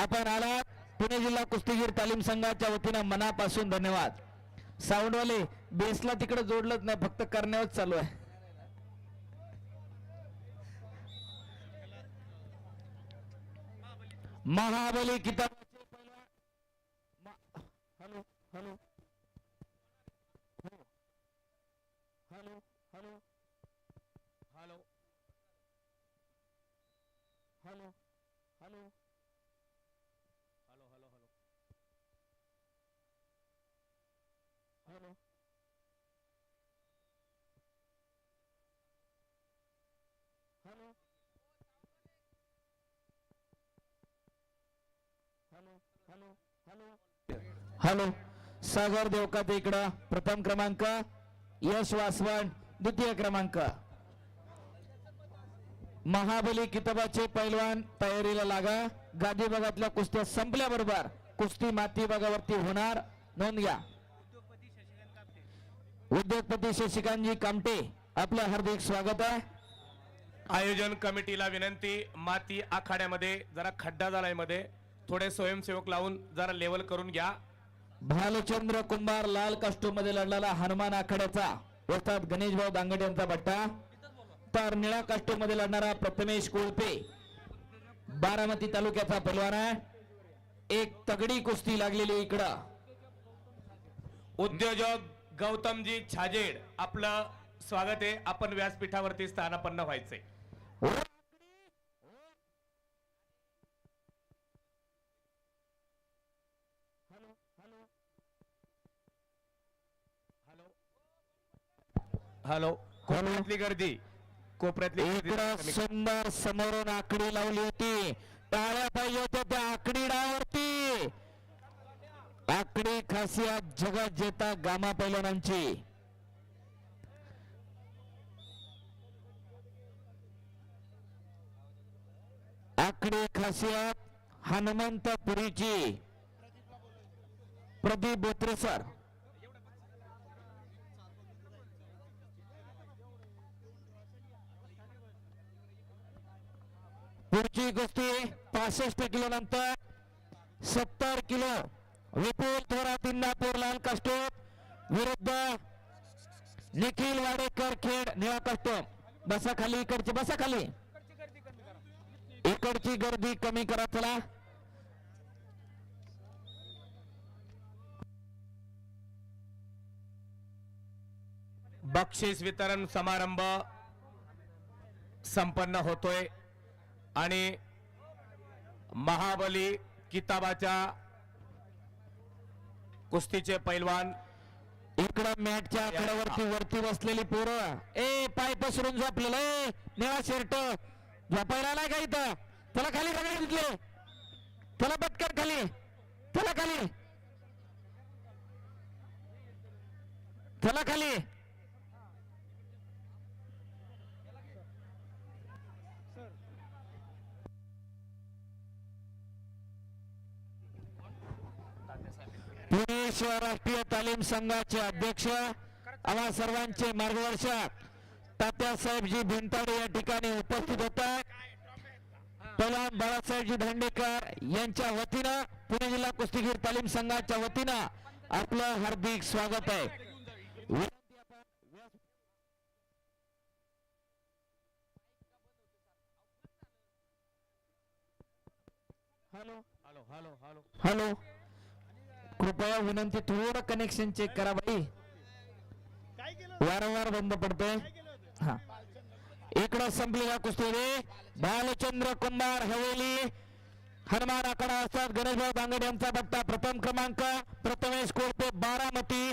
आपण आलात पुणे जिल्हा कुस्तीगीर तालीम संघाच्या वतीनं मनापासून धन्यवाद. साऊंडवाले बेसला तिकडे जोडलंच नाही फक्त करण्यावरच चालू आहे. महाबली किताब. Hello hello. Hello hello. Hello. Hello hello hello hello hello hello hello Sagar Devkate इकडं प्रथम क्रमांक यश वासवण द्वितीय क्रमांक महाबली किताबाचे पैलवान तयारीला लागा गादी भागातल्या कुस्त्या संपल्याबरोबर कुस्ती माती भागावरती होणार नोंद घ्या उद्योगपती शशिकांतजी कामटे आपलं हार्दिक स्वागत आहे. आयोजन कमिटीला विनंती माती आखाड्यामध्ये जरा खड्डा झालायमध्ये थोडे स्वयंसेवक लावून जरा लेवल करून घ्या. भालचंद्र कुंभार लाल कास्टूममध्ये लढलेला हनुमान आखाड्याचा वस्ताद गणेशभाऊ दांगड यांचा बट्टा. तर निळ्या कास्टूममध्ये लढणारा प्रथमेश कोळपे बारामती तालुक्याचा पलवान आहे. एक तगडी कुस्ती लागलेली इकडं. उद्योजक गौतमजी छाजेड आपलं स्वागत आहे. आपण व्यासपीठावरती स्थानापन्न व्हायचंय हॅलो कोपऱ्यातली गर्दी. कोपऱ्यातली सुंदर समोरून आकडी लावली होती. टाळ्या पाहिजे होत्या त्या आकडी डावावरती आकडी खासियत जगत जेता गामा पैलवानांची आकडी खासियत हनुमंतपुरीची प्रदीप बोत्रे सर. पुढची गोष्टी पासष्ट किलो नंतर सत्तर किलो. विपुल थोरात इंदापूर लाल कास्टोम विरुद्ध निखिल वाडेकर खेड निळा कास्टोम बसा खाली इकडची बसा खाली. इकडची गर्दी कमी करा चला. बक्षीस वितरण समारंभ संपन्न होतोय. आणि महाबली किताबाच्या कुस्तीचे पैलवान. इकडं मॅटच्या आकड्यावरती वरती बसलेली पोरं. ए पाय पसरून झोपलेलं ए निळा शर्ट. झोपायला नाही का इथं? त्याला खाली सगळे दिले त्याला पटकन खाली. त्याला खाली. त्याला खाली. पुणे शहर राष्ट्रीय तालीम संघाचे अध्यक्ष आम्हा सर्वांचे मार्गदर्शक तात्यासाहेबजी भिंताडे या ठिकाणी उपस्थित होतात पलाम बाळासाहेबजी दांडेकर यांच्या वतीनं पुणे जिल्हा कुस्तीगीर तालीम संघाच्या वतीनं आपलं हार्दिक स्वागत आहे. Hello hello hello. हॅलो. कृपया विनंती थोडं कनेक्शन चेक करा बाई. वारंवार बंद पडतंय. हा. इकडं संपलेला कुस्ती रे बालचंद्र कुंभार हवेली. हनुमान आकडा असतात. गणेशभाऊ दांगड यांचा बट्टा प्रथम क्रमांक. प्रथमेश कोळपे बारामती.